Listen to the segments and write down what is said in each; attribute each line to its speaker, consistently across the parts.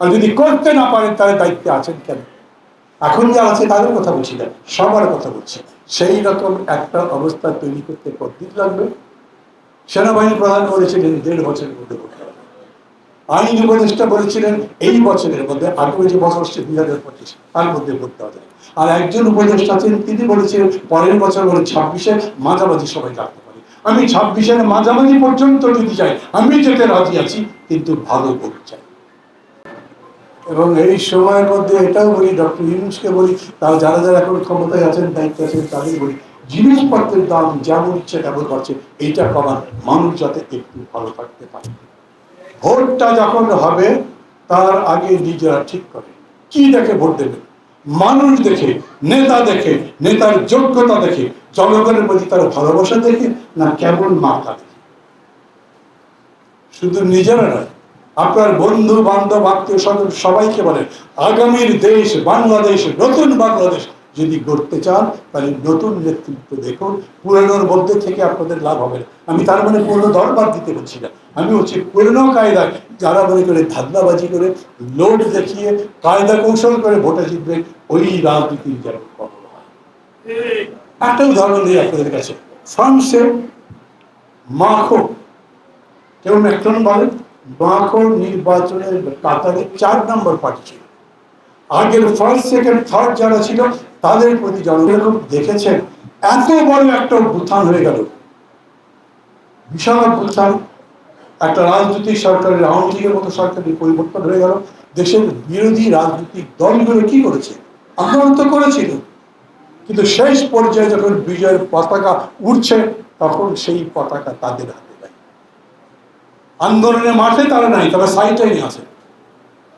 Speaker 1: আর যদি করতে না পারেন, তাহলে দায়িত্বে আছেন কেন? এখন যা আছে তাদের কথা বলছি না, সবার কথা বলছি। সেই রকম একটা অবস্থা তৈরি করতে কতদিন লাগবে? সেনাবাহিনী প্রধান বলেছিলেন, দেড় বছরের মধ্যে আইন উপদেষ্টা বলেছিলেন, এই বছরের মধ্যে আগামী যে বছর হচ্ছে দুই হাজার পঁচিশ, তার মধ্যে করতে হবে। আর একজন উপদেষ্টা আছেন, তিনি বলেছিলেন, পরের বছর বলে ছাব্বিশের মাঝামাঝি সবাই রাখতে পারে। আমি ছাব্বিশের মাঝামাঝি পর্যন্ত যদি চাই আমি যেতে রাজি আছি, কিন্তু ভালো করতে চাই। এবং এই সময়ের মধ্যে এটাও বলি, ডক্টর ইউনুসকে বলি, তারা যারা যারা এখন ক্ষমতায় আছেন, দায়িত্বে আছেন তাদের বলি, জিনিসপত্রের দাম যেমন ইচ্ছে তেমন করছে এইটা কমান মানুষ যাতে একটু ভালো থাকতে পারে। ভোটটা যখন হবে, তার আগে নিজেরা ঠিক করে। কি দেখে ভোট দেবে? মানুষ দেখে, নেতা দেখে, নেতার যোগ্যতা দেখে, জনগণের প্রতি তার ভালোবাসা দেখে, না কেমন মাথা দেখে? শুধু নিজেরা নয় আপনার বন্ধু, বান্ধব, আত্মীয় স্বজন সবাইকে বলেন আগামীর দেশ বাংলাদেশ, নতুন বাংলাদেশ যদি গড়তে চান, তাহলে নতুন নেতৃত্ব দেখুন, পুরানোর মধ্যে থেকে আপনাদের লাভ হবে না। আমি তার মানে পুরনো দরবার দিতে বলছি না। আমি হচ্ছে পুরনো কায়দায় যারা মনে করে ধান্দাবাজি করে, লোড দেখিয়ে, কায়দা কৌশল করে ভোটে জিতবে, ওই রাজনীতির যেন একটা উদাহরণ দিই আপনাদের কাছে। ফ্রান্সে মাখো, কেউ ম্যাক্রন বলেন নির্বাচনের কাতারে চার নম্বর আগের ফার্স্ট সেকেন্ড থার্ড যারা ছিল, তাদের প্রতি জনগণ দেখেছেন, এত বড় একটা অভ্যুত্থান হয়ে গেল। বিশাল অভ্যুত্থান। একটা রাজনৈতিক সরকারের আওয়ামী মতো সরকারের পরিবর্তন হয়ে গেল। দেশের বিরোধী রাজনৈতিক দলগুলো কি করেছে? আন্দোলন তো করেছিল। কিন্তু শেষ পর্যায়ে যখন বিজয়ের পতাকা উঠছে তখন সেই পতাকা তাদের হাতে। আন্দোলনের মাঠে তারা নাই, তারা সাইটাই আছে।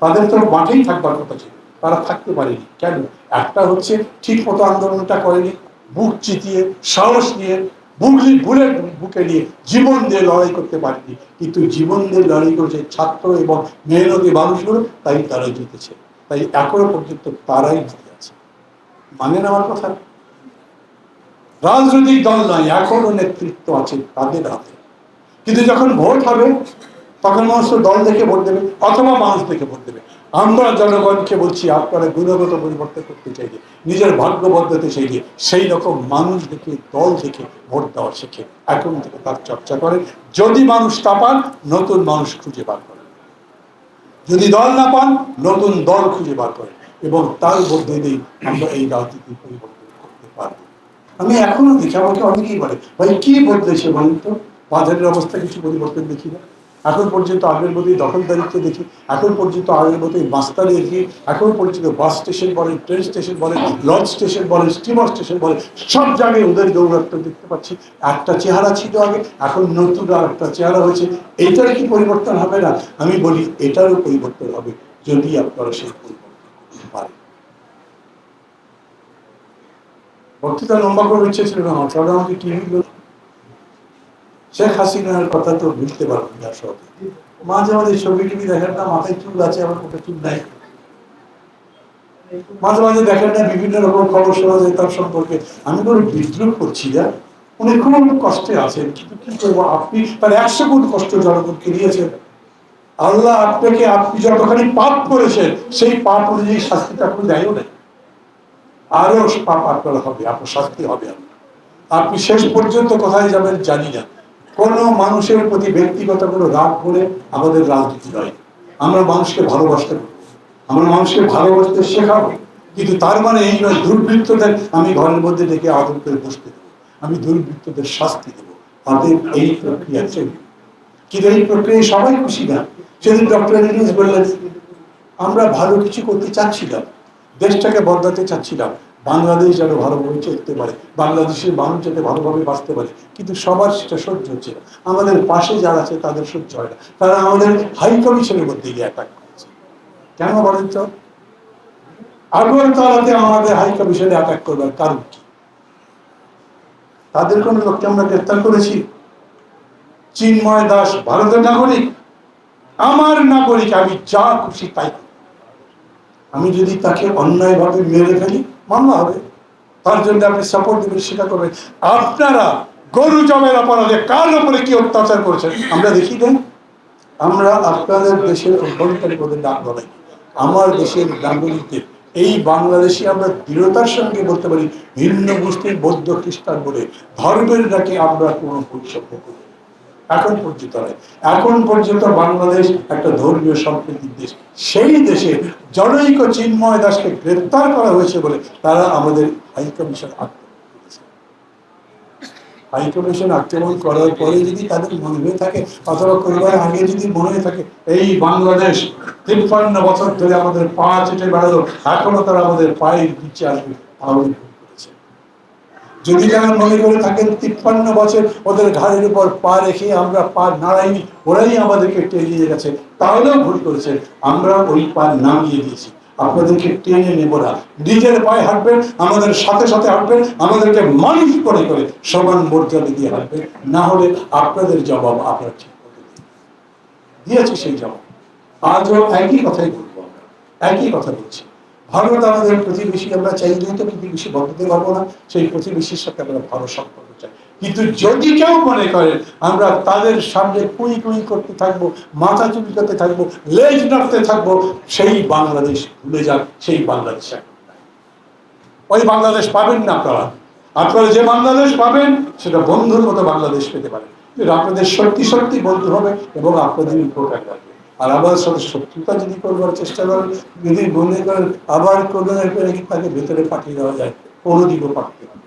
Speaker 1: তাদের তো মাঠেই থাকবার কথা ছিল, তারা থাকতে পারেনি। কেন? একটা হচ্ছে ঠিক মতো আন্দোলনটা করেনি, বুক চিতিয়ে, সাহস নিয়ে বুকলি বুলেট বুকে নিয়ে জীবন দিয়ে লড়াই করতে পারেনি। কিন্তু জীবন দিয়ে লড়াই করেছে ছাত্র এবং মেহনতি মানুষগুলো, তাই তারা জিতেছে। তাই এখনও পর্যন্ত তারাই জিতে আছে। মানে না আমার কথা? রাজনৈতিক দল নয় এখনও নেতৃত্ব আছে তাদের হাতে। কিন্তু যখন ভোট হবে, তখন মানুষ দল দেখে ভোট দেবে অথবা মানুষ দেখে ভোট দেবে। আমরা জনগণকে বলছি, আপনারা গুণগত পরিবর্তন করতে চাইলে, নিজের ভাগ্য বদলাতে চাইলে, সেই রকম মানুষ দেখে, দল দেখে ভোট দেওয়া শেখে। এখন থেকে তার চর্চা করেন। যদি মানুষ তা পান, নতুন মানুষ খুঁজে বার করেন। যদি দল না পান, নতুন দল খুঁজে বার করেন। এবং তার মধ্যে দিয়েই আমরা এই রাজনীতি পরিবর্তন করতে পারব। আমি এখনও দেখি, আমাকে অনেকেই বলে, ভাই, কি বদলেছে বলুন তো? বাজারের অবস্থা কিছু পরিবর্তন দেখি না। এখন পর্যন্ত আগের মতোই দখলদারিত্ব দেখি, এখন পর্যন্ত আগের মতোই মাস্তানি দেখি, এখন পর্যন্ত বাস স্টেশন বলেন, ট্রেন স্টেশন বলেন, লঞ্চ স্টেশন বলেন, স্টিমার স্টেশন বলেন, সব জায়গায় ওদের দৌরাত্ম দেখতে পাচ্ছি। একটা চেহারা ছিল আগে, এখন নতুন আর একটা চেহারা হয়েছে। এইটার কি পরিবর্তন হবে না? আমি বলি, এটারও পরিবর্তন হবে যদি আপনারা সেই পরিবর্তন বক্তৃতা লম্বা করে ইচ্ছে ছিল না কারণ টিভি শেখ হাসিনার কথা তো বুঝতে পারবেন না সব। মাঝে মাঝে ছবি টিভি দেখেন না, মাথায় চুল আছে, আমার কোথাও চুল নাই। মাঝে মাঝে দেখেন না, বিভিন্ন রকম খবর শোনা যায় তার সম্পর্কে। আমি কোনো বিদ্রোহ করছি না উনি খুব কষ্টে আছেন, কিন্তু কি করব? আপনি তার একশো গুণ কষ্ট জনগণকে দিয়েছেন আল্লাহ আপনাকে, আপনি যতখানি পাপ করেছেন, সেই পাপ অনুযায়ী শাস্তিটা আপনি দেয়ও না আরও পাপ আপনার হবে, আপনার শাস্তি হবে। আপনি শেষ পর্যন্ত কোথায় যাবেন জানি না। কোনো মানুষের প্রতি ব্যক্তিগত কোনো রাগ করে আমাদের রাজনীতি নয়। আমরা মানুষকে ভালোবাসতে। আমরা মানুষকে ভালোবাসতে শেখাবো। কিন্তু তার মানে এই নয়, দুর্বৃত্তদের আমি ঘরের মধ্যে ডেকে আদর করে বসতে দেবো। আমি দুর্বৃত্তদের শাস্তি দেবো। তাদের এই প্রক্রিয়া চলবে। কিন্তু এই প্রক্রিয়ায় সবাই খুশি না। সেদিন ডক্টর ইউনুস বললেন, আমরা ভালো কিছু করতে চাচ্ছিলাম। দেশটাকে বদলাতে চাচ্ছিলাম। বাংলাদেশ যেন ভালোভাবে চলতে পারে, বাংলাদেশের মানুষ যাতে ভালোভাবে বাঁচতে পারে, কিন্তু সবার সেটা সহ্য হচ্ছে না। আমাদের পাশে যারা আছে তাদের সহ্য হয় না। তারা আমাদের হাই কমিশনের মধ্যে গিয়ে অ্যাটাক করছে। কেন বলেন তো? আগরতলাতে আমাদের হাই কমিশনে অ্যাটাক করবার কারণ কি? তাদের কোন লোককে আমরা গ্রেপ্তার করেছি? চিন্ময় দাস ভারতের নাগরিক। আমার নাগরিক, আমি যা খুশি তাই আমি যদি তাকে অন্যায়ভাবে মেরে ফেলি মামলা হবে, তার জন্য আপনি সাপোর্ট দেবেন সেটা করবেন আপনারা গরু জমের অপরাধে কার উপরে কি অত্যাচার করেছেন, আমরা দেখি দেন আমরা আপনাদের দেশের অভ্যন্তরীণ ওদের ডাক বলাই আমার দেশের নাগরিকদের এই বাংলাদেশে আমরা দৃঢ়তার সঙ্গে বলতে পারি ভিন্ন মুসলিম, বৌদ্ধ, খ্রিস্টান বলে, ধর্মের নাকি আমরা কোনো বৈষম্য করি। এখন পর্যন্ত নয়। এখন পর্যন্ত বাংলাদেশ একটা ধর্মীয় সম্প্রীতির দেশ। সেই দেশে জনৈক চিন্ময় দাসকে গ্রেপ্তার করা হয়েছে বলে তারা আমাদের হাইকমিশন হাইকমিশন আক্রমণ করার পরে যদি তাদের মনে হয়ে থাকে, অথবা করবার আগে যদি মনে হয়ে থাকে, এই বাংলাদেশ তিপ্পান্ন বছর ধরে আমাদের পা চেটে বেড়ালো, এখনও তারা আমাদের পায়ের নিচে আসবে করেছে যদি তারা মনে করে থাকেন, তিপ্পান্ন বছর ওদের ঘাড়ের উপর পা রেখে আমরা পা নাড়াইনি, ওরাই আমাদেরকে টেনে গেছে। তাহলেও ভুল করেছে। আমরা ওই পা নামিয়ে দিয়েছি। আপনাদেরকে টেনে নেব না। নিজের পায়ে হাঁটবেন, আমাদের সাথে সাথে হাঁটবেন, আমাদেরকে মানুষ করে করে সমান মর্যাদা দিয়ে হাঁটবেন। না হলে আপনাদের জবাব আপনারা ঠিক দিন। দিয়েছি সেই জবাব। আজও একই কথাই বলব আমরা। একই কথা বলছি। ভারত আমাদের প্রতিবেশী আমরা চাইলেই তো প্রতিবেশী বদলাতে পারব না, সেই প্রতিবেশীর সাথে আমরা ভালো সম্পর্ক চাই। কিন্তু যদি কেউ মনে করেন আমরা তাদের সামনে কুই কুই করতে থাকব, মাথা চুলকাতে থাকব, লেজ নাড়তে থাকব, সেই বাংলাদেশ ভুলে যান সেই বাংলাদেশ ওই বাংলাদেশ পাবেন না আপনারা। আপনারা যে বাংলাদেশ পাবেন, সেটা বন্ধুর মতো বাংলাদেশ পেতে পারেন। আপনাদের সত্যি সত্যি বন্ধু হবে এবং আপনাদের উপকার লাগবে আর আবার সাথে শত্রুতা যদি করবার চেষ্টা করেন, যদি মনে করেন আবার কোনো তাকে ভেতরে পাঠিয়ে দেওয়া যায় কোনোদিনও পাঠাতে হবে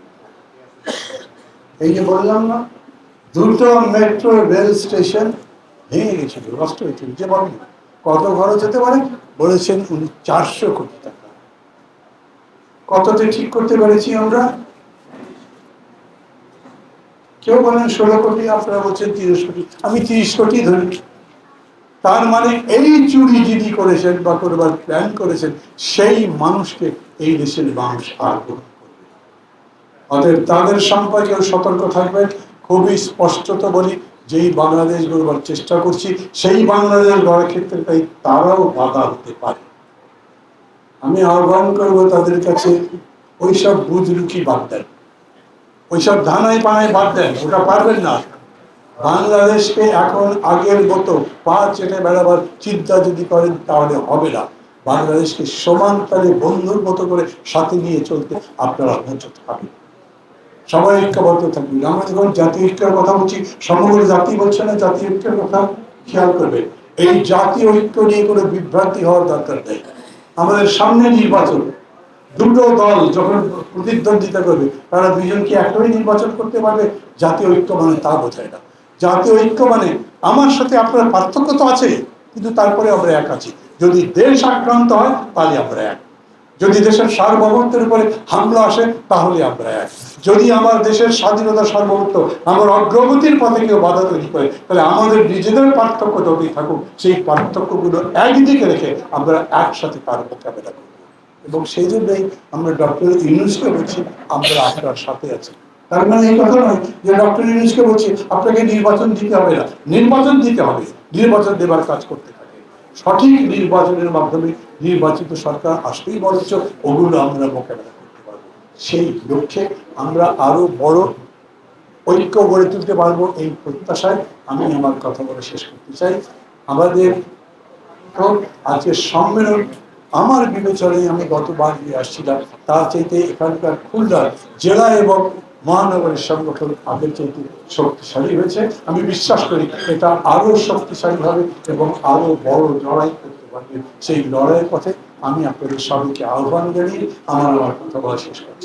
Speaker 1: এই যে বললাম না, দুটো মেট্রো রেল স্টেশন ভেঙে গেছিল, নষ্ট হয়েছিল। যে বলেন, কত খরচ হতে পারে? বলেছেন উনি চারশো কোটি টাকা। কততে ঠিক করতে পেরেছি আমরা? কেউ বলেন ষোলো কোটি, আপনারা বলছেন তিরিশ কোটি। আমি তিরিশ কোটি ধরি। তার মানে এই চুরি যিনি করেছেন বা করবার প্ল্যান করেছেন, সেই মানুষকে এই দেশের মানুষ আর অতএব তাদের সম্পর্কেও সতর্ক থাকবেন, খুবই স্পষ্টত বলি, যেই বাংলাদেশ গড়বার চেষ্টা করছি, সেই বাংলাদেশ গড়ার ক্ষেত্রে তাই তারাও বাধা হতে পারে। আমি আহ্বান করব তাদের কাছে, ওইসব বুজরুকি বাদ দেন। ওইসব ধানায় পানায় বাদ দেন, ওটা পারবেন না। বাংলাদেশকে এখন আগের মতো পা চেটে বেড়াবার চিন্তা যদি করেন, তাহলে হবে না। বাংলাদেশকে সমান তালে বন্ধুর মতো করে সাথে নিয়ে চলতে আপনারা প্রস্তুত থাকবেন সবাই ঐক্যবদ্ধ থাকবেন। আমরা যখন জাতীয় ঐক্যের কথা বলছি, সমগ্র জাতি বলছে না, জাতীয় ঐক্যের কথা খেয়াল করবে এই জাতীয় ঐক্য নিয়ে কোনো বিভ্রান্তি হওয়ার দরকার নেই। আমাদের সামনে নির্বাচন। দুটো দল যখন প্রতিদ্বন্দ্বিতা করবে, তারা দুইজন কি একটাই নির্বাচন করতে পারবে। জাতীয় ঐক্য মানে তা বোঝায় না। জাতীয় ঐক্য মানে আমার সাথে আপনার পার্থক্য তো আছে, কিন্তু তারপরে আমরা এক আছি। যদি দেশ আক্রান্ত হয়, তাহলে আমরা এক। যদি দেশের সার্বভৌমত্বের উপরে হামলা আসে, তাহলে আমরা এক। যদি আমার দেশের স্বাধীনতা সার্বভৌমত্ব আমার অগ্রগতির পথে কেউ বাধা তৈরি করে, তাহলে আমাদের নিজেদের পার্থক্য যতই থাকুক, সেই পার্থক্যগুলো একদিকে রেখে আমরা একসাথে তার মোকাবেলা করব। এবং সেই জন্যই আমরা ডক্টর ইউনুসকে বলছি, আমরা আপনার সাথে আছি। তার মানে এই কথা নয় যে ডক্টর ইউনুসকে বলছি, আপনাকে নির্বাচন দিতে হবে না। নির্বাচন দিতে হবে। নির্বাচন দেবার কাজ করতে থাকে। সঠিক নির্বাচনের মাধ্যমে নির্বাচিত সরকার আসতেই বরঞ্চ ওগুলো আমরা মোকাবেলা করতে পারব। সেই লক্ষ্যে আমরা আরও বড় ঐক্য গড়ে তুলতে পারব এই প্রত্যাশায় আমি আমার কথা বলে শেষ করতে চাই। আমাদের আজকের সম্মেলন আমার বিবেচনায় আমি গতবার দিয়ে আসছিলাম। তার চাইতে এখানকার খুলনা জেলা এবং মহানগরের সংগঠন আগের চাইতে শক্তিশালী হয়েছে। আমি বিশ্বাস করি এটা আরও শক্তিশালী হবে এবং আরও বড় লড়াই করতে পারবে সেই লড়াইয়ের পথে আমি আপনাদের সবাইকে আহ্বান জানিয়ে আমার আমার কথা বলা শেষ করছি।